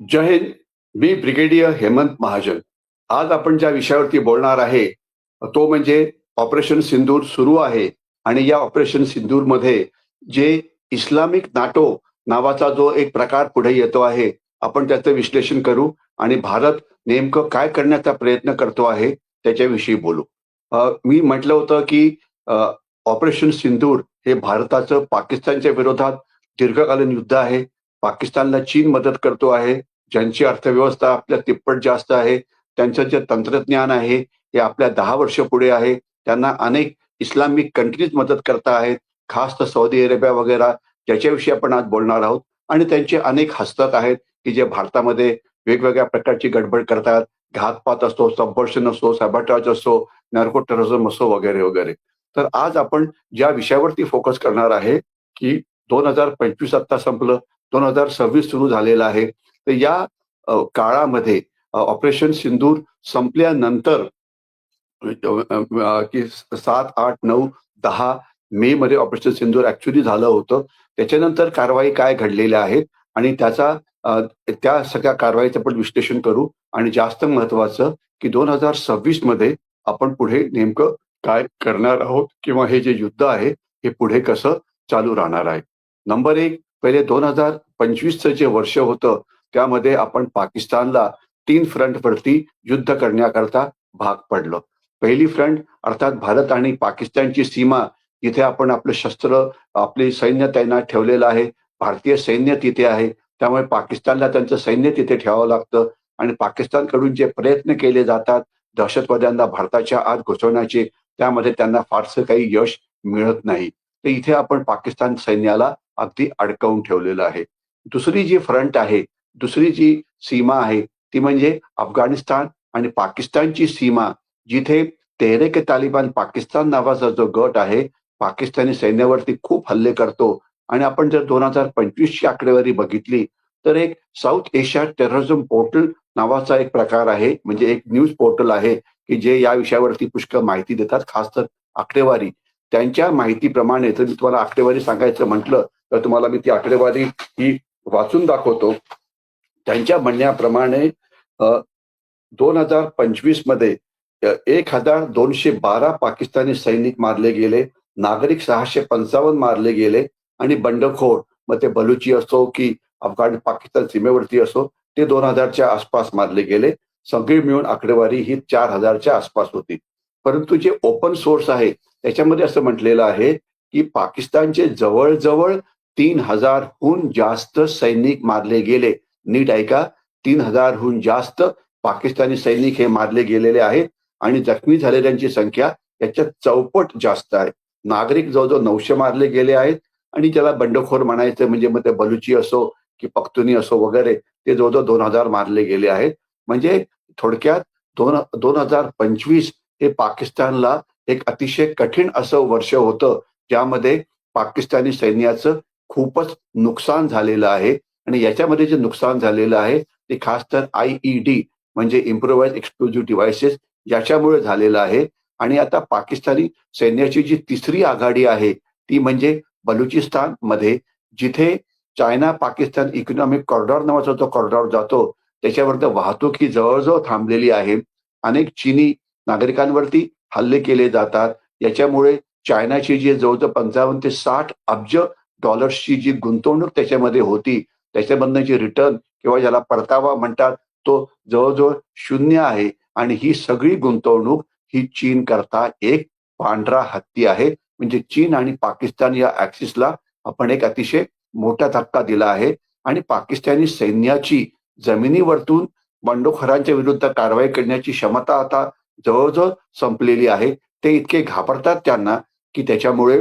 जय हिंद मी ब्रिगेडियर हेमंत महाजन. आज आपण ज्या विषयावरती बोलणार आहे तो म्हणजे ऑपरेशन सिंदूर सुरू आहे आणि या ऑपरेशन सिंदूरमध्ये जे इस्लामिक नाटो नावाचा जो एक प्रकार पुढे येतो आहे आपण त्याचं विश्लेषण करू आणि भारत नेमकं काय करण्याचा प्रयत्न करतो आहे त्याच्याविषयी बोलू. मी म्हटलं होतं की ऑपरेशन सिंदूर हे भारताचं पाकिस्तानच्या विरोधात दीर्घकालीन युद्ध आहे. पाकिस्तानला चीन मदत करतो आहे. ज्यांची अर्थव्यवस्था आपल्या तिप्पट जास्त आहे त्यांचं जे तंत्रज्ञान आहे हे आपल्या दहा वर्ष पुढे आहे. त्यांना अनेक इस्लामिक कंट्रीज मदत करता आहेत खास तर सौदी अरेबिया वगैरे ज्याच्याविषयी आपण आज बोलणार आहोत. आणि त्यांचे अनेक हस्तक आहेत की जे भारतामध्ये वेगवेगळ्या प्रकारची गडबड करतात. घातपात असतो सबवर्षन असतो सॅबॅटाज असतो नार्को टेररिझम असो वगैरे वगैरे. तर आज आपण ज्या विषयावरती फोकस करणार आहे की दोन हजार पंचवीस आत्ता संपलं दोन हजार सव्वीस सुरू झालेलं आहे. तर या काळामध्ये ऑपरेशन सिंदूर संपल्यानंतर की सात आठ नऊ दहा मे मध्ये ऑपरेशन सिंदूर ऍक्च्युली झालं होतं. त्याच्यानंतर कारवाई काय घडलेल्या आहेत आणि त्याचा त्या सगळ्या कारवाईचं पण विश्लेषण करू आणि जास्त महत्वाचं की दोन हजार सव्वीसमध्ये आपण पुढे नेमकं काय करणार आहोत किंवा हे जे युद्ध आहे हे पुढे कसं चालू राहणार आहे. नंबर एक पहिले दोन हजार पंचवीसचं जे वर्ष होतं त्यामध्ये आपण पाकिस्तानला तीन फ्रंटवरती युद्ध करण्याकरता भाग पडलो. पहिली फ्रंट अर्थात भारत आणि पाकिस्तानची सीमा तिथे आपण आपलं शस्त्र आपले सैन्य तैनात ठेवलेलं आहे. भारतीय सैन्य तिथे आहे. त्यामुळे पाकिस्तानला त्यांचं सैन्य तिथे ठेवावं लागतं आणि पाकिस्तानकडून जे प्रयत्न केले जातात दहशतवाद्यांना भारताच्या आत घुसवण्याचे त्यामध्ये त्यांना फारसं काही यश मिळत नाही. तर इथे आपण पाकिस्तान सैन्याला अगदी अडकवून ठेवलेलं आहे. दुसरी जी फ्रंट आहे दुसरी जी सीमा आहे ती म्हणजे अफगाणिस्तान आणि पाकिस्तानची सीमा जिथे तेहरेक तालिबान पाकिस्तान नावाचा जो गट आहे पाकिस्तानी सैन्यावरती खूप हल्ले करतो. आणि आपण जर दोन हजार पंचवीसची आकडेवारी बघितली तर एक साऊथ एशिया टेररिझम पोर्टल नावाचा एक प्रकार आहे म्हणजे एक न्यूज पोर्टल आहे की जे या विषयावरती पुष्कळ माहिती देतात खास तर आकडेवारी. त्यांच्या माहितीप्रमाणे जर मी तुम्हाला आकडेवारी सांगायचं म्हटलं तर तुम्हाला मी ती आकडेवारी ही वाचून दाखवतो. त्यांच्या म्हणण्याप्रमाणे दोन हजार पंचवीसमध्ये एक हजार दोनशे बारा पाकिस्तानी सैनिक मारले गेले नागरिक सहाशे पंचावन्न मारले गेले आणि बंडखोर मग ते बलुची असो की अफगाण पाकिस्तान सीमेवरती असो ते दोन हजारच्या आसपास मारले गेले. सगळी मिळून आकडेवारी ही चार हजारच्या आसपास होती. परंतु जे ओपन सोर्स आहे त्याच्यामध्ये असं म्हटलेलं आहे की पाकिस्तानचे जवळजवळ तीन हजारहून जास्त सैनिक मारले गेले. नीट ऐका तीन हजारहून जास्त पाकिस्तानी सैनिक हे मारले गेलेले आहेत आणि जखमी झालेल्यांची संख्या याच्यात चौपट जास्त आहे. नागरिक जवळजवळ नऊशे मारले गेले आहेत आणि ज्याला बंडखोर म्हणायचं म्हणजे मग ते बलुची असो की पख्तुनी असो वगैरे ते जवळजवळ दोन हजार मारले गेले आहेत. म्हणजे थोडक्यात दोन दोन हजार पंचवीस हे पाकिस्तानला एक अतिशय कठीण असं वर्ष होतं ज्यामध्ये पाकिस्तानी सैन्याचं खूपच नुकसान झालेलं आहे. आणि याच्यामध्ये जे नुकसान झालेलं आहे ते खास तर आय ई डी म्हणजे इम्प्रोवाइज एक्सप्लोजिव्ह डिव्हायसेस याच्यामुळे झालेलं आहे. आणि आता पाकिस्तानी सैन्याची जी तिसरी आघाडी आहे ती म्हणजे बलुचिस्तानमध्ये जिथे चायना पाकिस्तान इकॉनॉमिक कॉरिडॉर नावाचा जो कॉरिडॉर जातो त्याच्यावर वाहतूक ही जवळजवळ थांबलेली आहे. अनेक चीनी नागरिकांवरती हल्ले केले जातात. याच्यामुळे चायनाची जी जवळजवळ पंचावन्न ते साठ अब्ज डॉलर्सची जी गुंतवणूक त्याच्यामध्ये होती त्याच्यामधनं रिटर्न किंवा ज्याला परतावा म्हणतात तो जवळजवळ शून्य आहे. आणि ही सगळी गुंतवणूक ही चीन करता एक पांढरा हत्ती आहे. म्हणजे चीन आणि पाकिस्तान या ऍक्सिसला आपण एक अतिशय मोठा धक्का दिला आहे. आणि पाकिस्तानी सैन्याची जमिनीवरतून बंडखोरांच्या विरुद्ध कारवाई करण्याची क्षमता आता जवळजवळ संपलेली आहे. ते इतके घाबरतात त्यांना की त्याच्यामुळे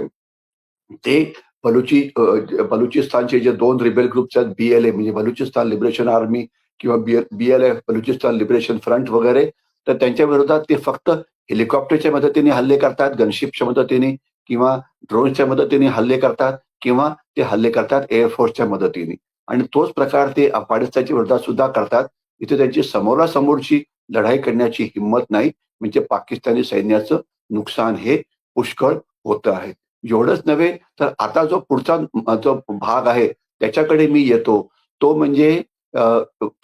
ते बलुची बलुचिस्तानचे जे दोन रिबेल ग्रुप्स आहेत बी एल ए म्हणजे बलुचिस्तान लिबरेशन आर्मी किंवा B L F Balochistan liberation front वगैरे तर त्यांच्या विरोधात ते फक्त हेलिकॉप्टरच्या मदतीने हल्ले करतात गनशिपच्या मदतीने किंवा ड्रोनच्या मदतीने हल्ले करतात किंवा ते हल्ले करतात एअरफोर्सच्या मदतीने. आणि तोच प्रकार ते अफगाणिस्तानच्या विरोधात सुद्धा करतात. इथे त्यांची समोरासमोरची लढाई करण्याची हिंमत नाही. म्हणजे पाकिस्तानी सैन्याचं नुकसान हे पुष्कळ होतं आहे. एवढंच नव्हे तर आता जो पुढचा जो भाग आहे त्याच्याकडे मी येतो. तो म्हणजे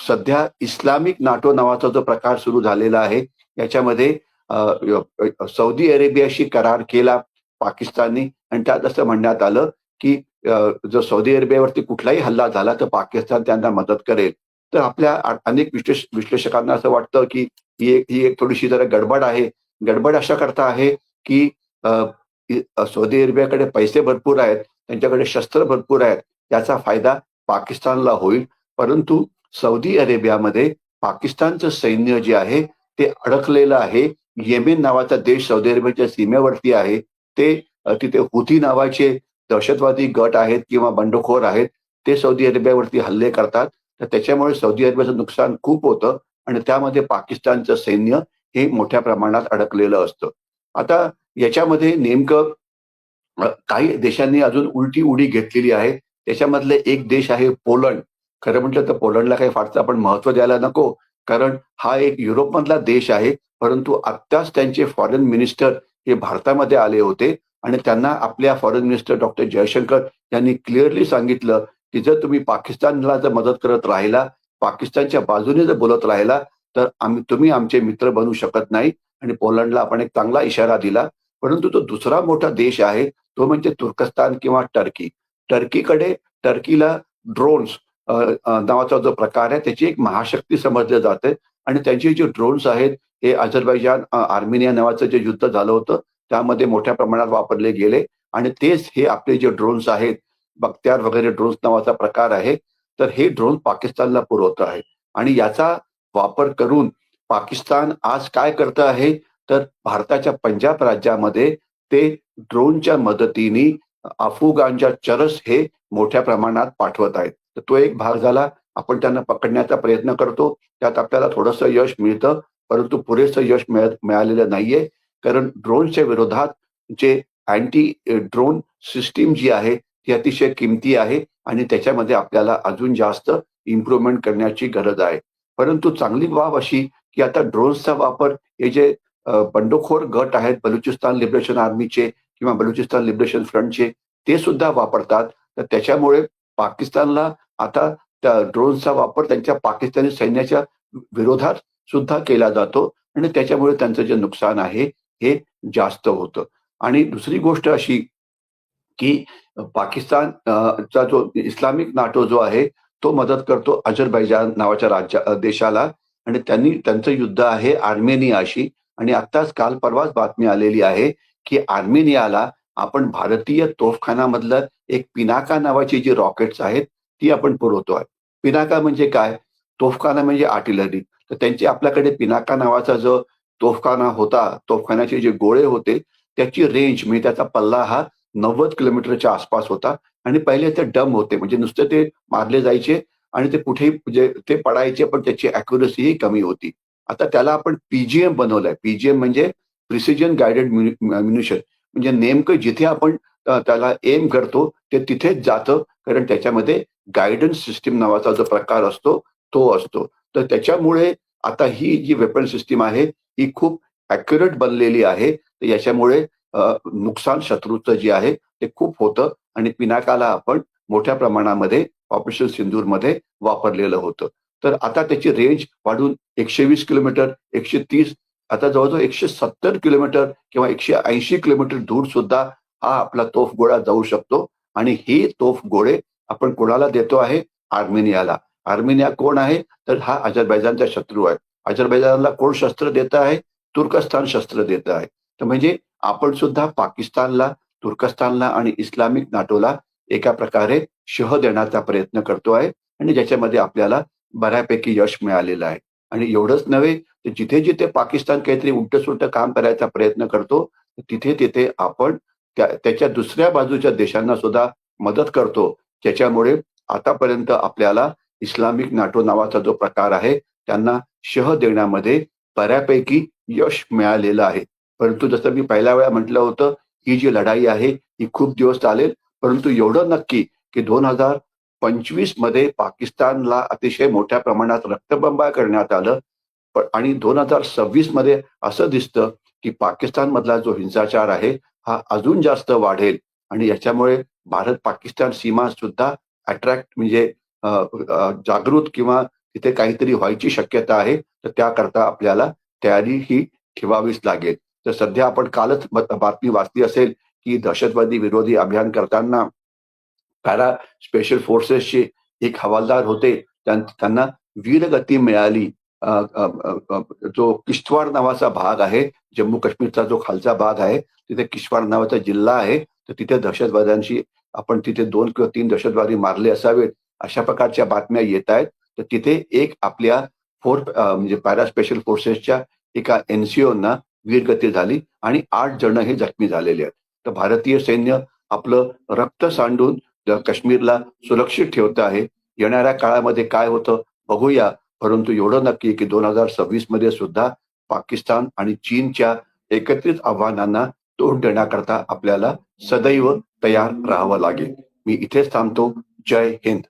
सध्या इस्लामिक नाटो नावाचा जो प्रकार सुरू झालेला आहे याच्यामध्ये सौदी अरेबियाशी करार केला पाकिस्ताननी. आणि त्यात असं म्हणण्यात आलं की जो जर सौदी अरेबियावरती कुठलाही हल्ला झाला तर पाकिस्तान त्यांना मदत करेल. तर आपल्या अनेक विश्लेष विश्लेषकांना असं वाटतं की ही एक ही एक थोडीशी जरा गडबड आहे. गडबड अशा करता आहे की सौदी अरेबियाकडे पैसे भरपूर आहेत त्यांच्याकडे शस्त्र भरपूर आहेत याचा फायदा पाकिस्तानला होईल. परंतु सौदी अरेबियामध्ये पाकिस्तानचं सैन्य जे आहे ते अडकलेलं आहे. येमेन नावाचा देश सौदी अरेबियाच्या सीमेवरती आहे. ते तिथे हुथी नावाचे दहशतवादी गट आहेत किंवा बंडखोर आहेत ते सौदी अरेबियावरती हल्ले करतात. तर त्याच्यामुळे सौदी अरेबियाचं नुकसान खूप होतं आणि त्यामध्ये पाकिस्तानचं सैन्य हे मोठ्या प्रमाणात अडकलेलं असतं. आता याच्यामध्ये नेमकं काही देशांनी अजून उलटी उडी घेतलेली आहे. त्याच्यामधले एक देश आहे पोलंड. खरं म्हटलं तर पोलंडला काही फारसं आपण महत्त्व द्यायला नको कारण हा एक युरोपमधला देश आहे. परंतु आत्ताच त्यांचे फॉरेन मिनिस्टर हे भारतामध्ये आले होते आणि त्यांना आपल्या फॉरेन मिनिस्टर डॉक्टर जयशंकर यांनी क्लिअरली सांगितलं की जर तुम्ही पाकिस्तानला जर मदत करत राहिला पाकिस्तानच्या बाजूने जर बोलत राहिला तर आम्ही तुम्ही आमचे मित्र बनू शकत नाही. आणि पोलंडला आपण एक चांगला इशारा दिला. परंतु तो दुसरा मोठा देश आहे तो म्हणजे तुर्कस्तान किंवा टर्की. टर्कीकडे टर्कीला ड्रोन्स नावाचा जो प्रकार आहे त्याची एक महाशक्ती समजले जाते. आणि त्यांचे जे ड्रोन्स आहेत हे अझरबैजान आर्मेनिया नावाचं जे युद्ध झालं होतं त्यामध्ये मोठ्या प्रमाणात वापरले गेले. आणि तेच हे आपले जे ड्रोन्स आहेत बख्त्यार वगैरे ड्रोन्स नावाचा प्रकार आहे तर हे ड्रोन पाकिस्तानला पुरवत आहे. आणि याचा वापर करून पाकिस्तान आज काय करत आहे तर भारताच्या पंजाब राज्यामध्ये ते ड्रोनच्या मदतीने अफुगानच्या चरस हे मोठ्या प्रमाणात पाठवत आहेत. तर तो एक भाग झाला. आपण त्यांना पकडण्याचा प्रयत्न करतो. त्यात आपल्याला थोडंसं यश मिळतं. परंतु पुरेसं यश मिळत मिळालेलं नाहीये. कारण ड्रोनच्या विरोधात जे अँटी ड्रोन सिस्टीम जी आहे ती अतिशय किमती आहे आणि त्याच्यामध्ये आपल्याला अजून जास्त इम्प्रुव्हमेंट करण्याची गरज आहे. परंतु चांगली बाब अशी की आता ड्रोन्सचा वापर हे जे बंडखोर गट आहेत बलुचिस्तान लिबरेशन आर्मीचे किंवा बलुचिस्तान लिबरेशन फ्रंटचे ते सुद्धा वापरतात. तर त्याच्यामुळे पाकिस्तानला आता त्या ड्रोनचा वापर त्यांच्या पाकिस्तानी सैन्याच्या विरोधात सुद्धा केला जातो आणि त्याच्यामुळे त्यांचं जे नुकसान आहे हे जास्त होतं. आणि दुसरी गोष्ट अशी की पाकिस्तान चा जो इस्लामिक नाटो जो आहे तो मदत करतो अझरबैजान नावाच्या राज्या देशाला. आणि त्यांनी त्यांचं युद्ध आहे आर्मेनियाशी. आणि आत्ताच काल परवाच बातमी आलेली आहे की आर्मेनियाला आपण भारतीय तोफखानामधलं एक पिनाका नावाची जी रॉकेट्स आहेत ती आपण पुरवतोय पिनाका म्हणजे काय? तोफखाना म्हणजे आर्टिलरी. तर त्यांची आपल्याकडे पिनाका नावाचा जो तोफखाना होता तोफखान्याचे जे गोळे होते त्याची रेंज म्हणजे त्याचा पल्ला हा नव्वद किलोमीटरच्या आसपास होता. आणि पहिले ते डम होते म्हणजे नुसते ते मारले जायचे आणि ते कुठेही म्हणजे ते पडायचे पण त्याची अॅक्युरसी ही कमी होती. आता त्याला आपण पीजीएम बनवलंय. पीजीएम म्हणजे प्रिसिजन गायडेड म्युनिशन म्हणजे नेमकं जिथे आपण त्याला एम करतो ते तिथेच जातं. कारण त्याच्यामध्ये गायडन्स सिस्टीम नावाचा जो प्रकार असतो तो असतो. तर त्याच्यामुळे आता ही जी वेपन सिस्टीम आहे ही खूप अॅक्युरेट बनलेली आहे. तर याच्यामुळे नुकसान शत्रूचं जे आहे ते खूप होतं. आणि पिनाकाला आपण मोठ्या प्रमाणामध्ये ऑपरेशन सिंदूरमध्ये वापरलेलं होतं. तर आता त्याची रेंज वाढून एकशे वीस किलोमीटर एकशे तीस आता जवळजवळ एकशे सत्तर किलोमीटर किंवा एकशे ऐंशी किलोमीटर दूर सुद्धा हा आपला तोफ गोळा जाऊ शकतो. आणि ही तोफ गोळे आपण कोणाला देतो आहे? आर्मेनियाला. आर्मेनिया कोण आहे? तर हा अझरबैजानचा शत्रू आहे. अझरबैजानला कोण शस्त्र देत आहे? तुर्कस्तान शस्त्र देत आहे. तर म्हणजे आपण सुद्धा पाकिस्तानला तुर्कस्तानला आणि इस्लामिक नाटोला एका प्रकारे शह देण्याचा प्रयत्न करतो आहे. आणि ज्याच्यामध्ये आपल्याला बऱ्यापैकी यश मिळालेलं आहे. आणि एवढंच नव्हे तर जिथे जिथे पाकिस्तान काहीतरी उलटसुलट काम करायचा प्रयत्न करतो तिथे तिथे आपण त्याच्या दुसऱ्या बाजूच्या देशांना सुद्धा मदत करतो. त्याच्यामुळे आतापर्यंत आपल्याला इस्लामिक नाटो नावाचा जो प्रकार आहे त्यांना शह देण्यामध्ये बऱ्यापैकी यश मिळालेलं आहे. परंतु जसं मी पहिल्या वेळा म्हटलं होतं ही जी लढाई आहे ही खूप दिवस चालेल. परंतु एवढं नक्की की दोन हजार पंचवीसमध्ये पाकिस्तानला अतिशय मोठ्या प्रमाणात रक्तबंबा करण्यात आलं. आणि दोन हजार सव्वीसमध्ये असं दिसतं की पाकिस्तान मधला जो हिंसाचार आहे हा अजून जास्त वाढेल. आणि याच्यामुळे भारत पाकिस्तान सीमा सुद्धा अट्रॅक्ट म्हणजे जागृत किंवा तिथे काहीतरी व्हायची शक्यता आहे तर त्याकरता आपल्याला तयारी ही ठेवावीच लागेल. तर सध्या आपण कालच बातमी वाचली असेल की दहशतवादी विरोधी अभियान करताना पॅरा स्पेशल फोर्सेसचे एक हवालदार होते. त्यांना वीरगती मिळाली. जो किश्तवाड नावाचा भाग आहे जम्मू काश्मीरचा जो खालचा भाग आहे तिथे किश्तवाड नावाचा जिल्हा आहे. तर तिथे दहशतवाद्यांशी आपण तिथे दोन किंवा तीन दहशतवादी मारले असावेत अशा प्रकारच्या बातम्या येत आहेत. तर तिथे एक आपल्या फोर म्हणजे पॅरा स्पेशल फोर्सेसच्या एका एनसीओना वीरगती झाली आणि आठ जण हे जखमी झालेले आहेत. तर भारतीय सैन्य आपलं रक्त सांडून काश्मीरला सुरक्षित ठेवत आहे. येणाऱ्या काळामध्ये काय होतं बघूया. परंतु एवढं नक्की की दोन हजार सव्वीसमध्ये सुद्धा पाकिस्तान आणि चीनच्या एकत्रित आव्हानांना तोंड देण्याकरता आपल्याला सदैव तयार राहावं लागेल. मी इथेच थांबतो. जय हिंद.